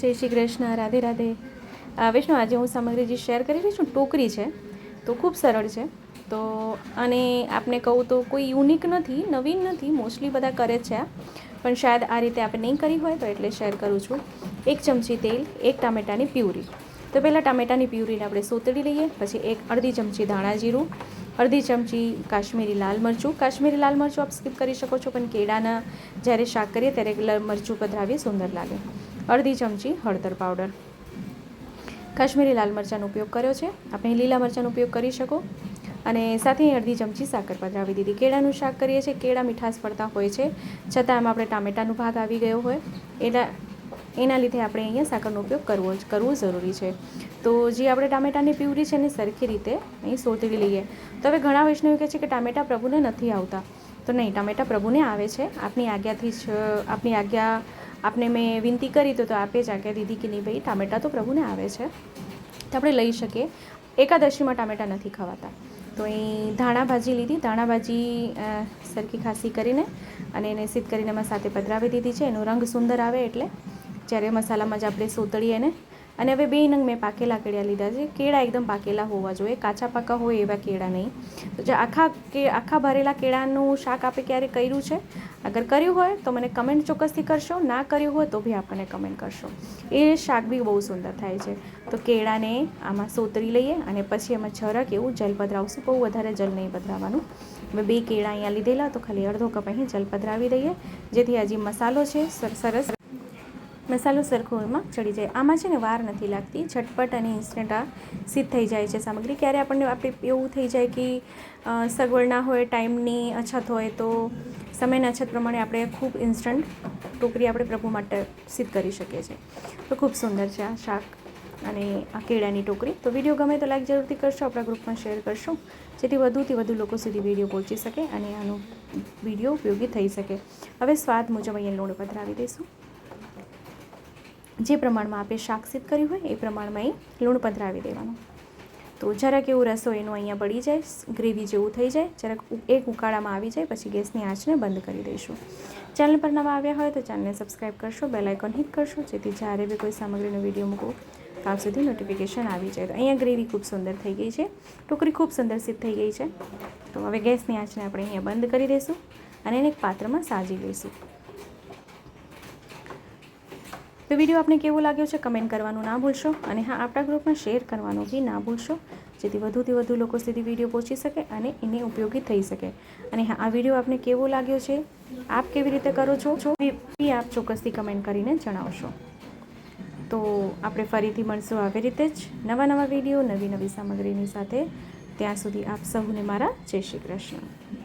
જય શ્રી કૃષ્ણ, રાધે રાધે. વૈષ્ણવ આજે હું સામગ્રી જે શેર કરી રહી છું. ટોકરી છે, તો ખૂબ સરળ છે. તો અને આપને કહું તો કોઈ યુનિક નથી, નવીન નથી, મોસ્ટલી બધા કરે જ છે. પણ શાયદ આ રીતે આપણે નહીં કરી હોય, તો એટલે શેર કરું છું. એક ચમચી તેલ, એક ટામેટાની પ્યુરી. તો પહેલાં ટામેટાની પ્યુરીને આપણે સોતળી લઈએ, પછી એક અડધી ચમચી ધાણા જીરું, અડધી ચમચી કાશ્મીરી લાલ મરચું. કાશ્મીરી લાલ મરચું આપ સ્કીપ કરી શકો છો, પણ કેળાના જ્યારે શાક કરીએ, ત્યારે મરચું પધરાવીએ, સુંદર લાગે. અડધી ચમચી હળદર પાવડર. કાશ્મીરી લાલ મરચાંનો ઉપયોગ કર્યો છે. આપણે લીલા મરચાંનો ઉપયોગ કરી શકો. અને સાથે અડધી ચમચી સાકર પધરાવી દીધી. કેળાનું શાક કરીએ છીએ. કેળા મીઠાશ પડતા હોય છે. છતાં એમાં આપણે ટામેટાનો ભાગ આવી ગયો હોય. એના એના લીધે આપણે અહીંયા સાકરનો ઉપયોગ કરવો જ, કરવો જરૂરી છે. તો જે આપણે ટામેટાની પ્યુરી છે એને સરખી રીતે અહીં સોતળી લઈએ. તો હવે ઘણા વૈષ્ણવ કહે છે કે ટામેટા પ્રભુને નથી આવતા. તો નહીં, ટામેટા પ્રભુને આવે છે. આપની આજ્ઞાથી જ, આપની આજ્ઞા આપને મેં વિનંતી કરી તો તો આપે જ આજ્ઞા દીધી કે નહીં ભાઈ, ટામેટા તો પ્રભુને આવે છે. તો આપણે લઈ શકીએ. એકાદશીમાં ટામેટા નથી ખવાતા. તો અહીં ધાણા ભાજી લીધી. ધાણા ભાજી સરખી ખાસી કરીને અને એને સીધ કરીને એમાં સાથે પધરાવી દીધી છે. એનો રંગ સુંદર આવે એટલે જ્યારે મસાલામાં જ આપણે સોતળીએ ને અને હવે બે નંગ મેં પાકેલા કેળા લીધા છે. કેળા એકદમ પાકેલા હોવા જોઈએ. કાચા પાકા હોય એવા કેળા નહીં. તો જે આખા કે, આખા ભરેલા કેળાનું શાક આપે ક્યારે કર્યું છે? અગર કર્યું હોય તો મને કમેન્ટ ચોક્કસથી કરશો. ના કર્યું હોય તો બી આપણને કમેન્ટ કરશો. એ શાક બી બહુ સુંદર થાય છે. તો કેળાને આમાં સોતરી લઈએ અને પછી એમાં છરક એવું જલ પધરાવશું. બહુ વધારે જલ નહીં પધરાવવાનું. મેં બે કેળા અહીંયા લીધેલા, તો ખાલી અડધો કપ અહીં જલ પધરાવી દઈએ. જેથી આ મસાલો છે સર- સરસ મસાલો સરખો એમાં ચડી જાય. આમાં છે ને વાર નથી લાગતી. ઝટપટ અને ઇન્સ્ટન્ટ આ સિદ્ધ થઈ જાય છે સામગ્રી. ક્યારે આપણને આપણે એવું થઈ જાય કે સગવડ ના હોય ટાઈમની અછત હોય, તો સમયના અછત પ્રમાણે આપણે ખૂબ ઇન્સ્ટન્ટ ટોકરી આપણે પ્રભુ માટે સિદ્ધ કરી શકીએ છીએ. તો ખૂબ સુંદર છે આ શાક અને આ કેળાની ટોકરી. તો વીડિયો ગમે તો લાઈક જરૂરથી કરશો, આપણા ગ્રુપમાં શેર કરશો. જેથી વધુથી વધુ લોકો સુધી વીડિયો પહોંચી શકે અને આનો વીડિયો ઉપયોગી થઈ શકે. હવે સ્વાદ મુજબ અહીંયા લોણ પધરાવી દઈશું. જે પ્રમાણમાં આપણે શાક સિદ્ધ કર્યું હોય એ પ્રમાણમાં અહીં લૂણ પધરાવી દેવાનું. તો જરાક એવું રસોઈનું અહીંયા બળી જાય ગ્રેવી જેવું થઈ જાય, જરાક એક ઉકાળામાં આવી જાય, પછી ગેસની આંચને બંધ કરી દઈશું. ચેનલ પર નવા આવ્યા હોય તો ચેનલને સબસ્ક્રાઈબ કરશો, બેલ આઇકોન હિટ કરશો, જેથી જ્યારે બી કોઈ સામગ્રીનો વીડિયો મૂકો ત્યાં સુધી નોટિફિકેશન આવી જાય. તો અહીંયા ગ્રેવી ખૂબ સુંદર થઈ ગઈ છે, ટોકરી ખૂબ સુંદર સિદ્ધ થઈ ગઈ છે. તો હવે ગેસની આંચને આપણે અહીંયા બંધ કરી દઈશું અને એને એક પાત્રમાં સાજી લઈશું. તો વીડિયો આપને કેવો લાગ્યો છે કમેન્ટ કરવાનું ના ભૂલશો અને હા, આપણા ગ્રુપમાં શેર કરવાનું બી ના ભૂલશો, જેથી વધુથી વધુ લોકો સુધી વીડિયો પહોંચી શકે અને એને ઉપયોગી થઈ શકે. અને હા, આ વીડિયો આપને કેવો લાગ્યો છે, આપ કેવી રીતે કરો છો બી આપ ચોક્કસથી કમેન્ટ કરીને જણાવશો. તો આપણે ફરીથી મળશું આવી રીતે જ નવા નવા વીડિયો, નવી નવી સામગ્રીની સાથે. ત્યાં સુધી આપ સૌને મારા જય શ્રી કૃષ્ણ.